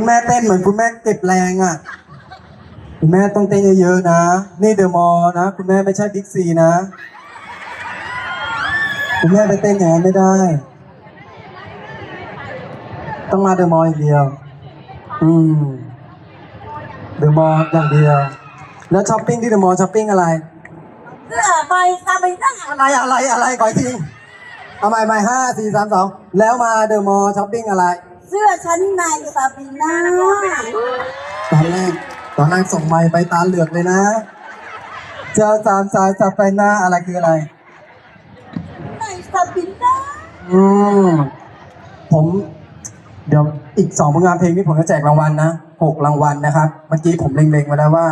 คุณแม่เต้นเหมือนคุณแม่เก็บแรงอะ คุณแม่ต้องเต้นเยอะๆนะ นี่เดอะมอลนะ คุณแม่ไม่ใช่บิ๊กซีนะ คุณแม่ไปเต้นอย่างนั้นไม่ได้ ต้องมาเดอะมอลอย่างเดียว อืม เดอะมอลอย่างเดียว แล้วช้อปปิ้งที่เดอะมอลช้อปปิ้งอะไรเสื้อใบซาบิน่าอะไรอะไรอะไรขออีกทีเอาใหม่ใหม่ห้าสี่สามสองแล้วมาเดอะมอลช้อปปิ้งอะไร เสื้อชั้นในซาบิน่าตอนแรกตอนแรกส่งไม้ไปตาเหลือกเลยนะ เจอสามสายสับไปหน้าอะไรคืออะไร ในซาบิน่าอืมผม เดี๋ยวอีกสองผลงานเพลงนี้ผมจะแจกรางวัลนะหกรางวัลนะครับ เมื่อกี้ผมเล็งๆมาแล้วว่า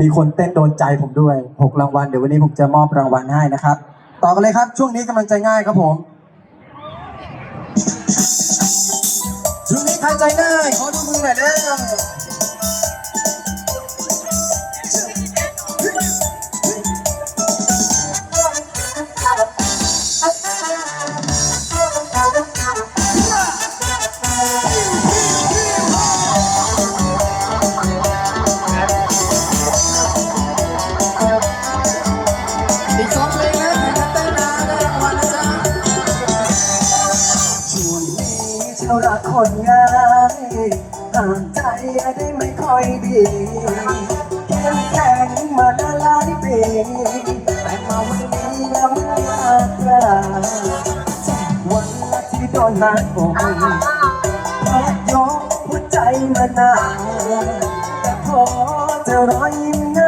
มีคนเต้นโดนใจผมด้วยหกรางวัลเดี๋ยววันนี้ผมจะมอบรางวัลให้นะครับ ต่อกันเลยครับ ช่วงนี้กำลังใจง่ายครับผม ช่วงนี้ใจง่ายขอดูมือหน่อยเด้อ ฉันรักคนง่ายห่างใจได้ไม่ค่อยดีเข้มแข็งมาหลายปีแต่มาวันนี้ยังไม่อากกล้าวันละที่โดนหักอกพักยกหัวใจมานานแต่พอเจอรอยยิ้มนั้นมั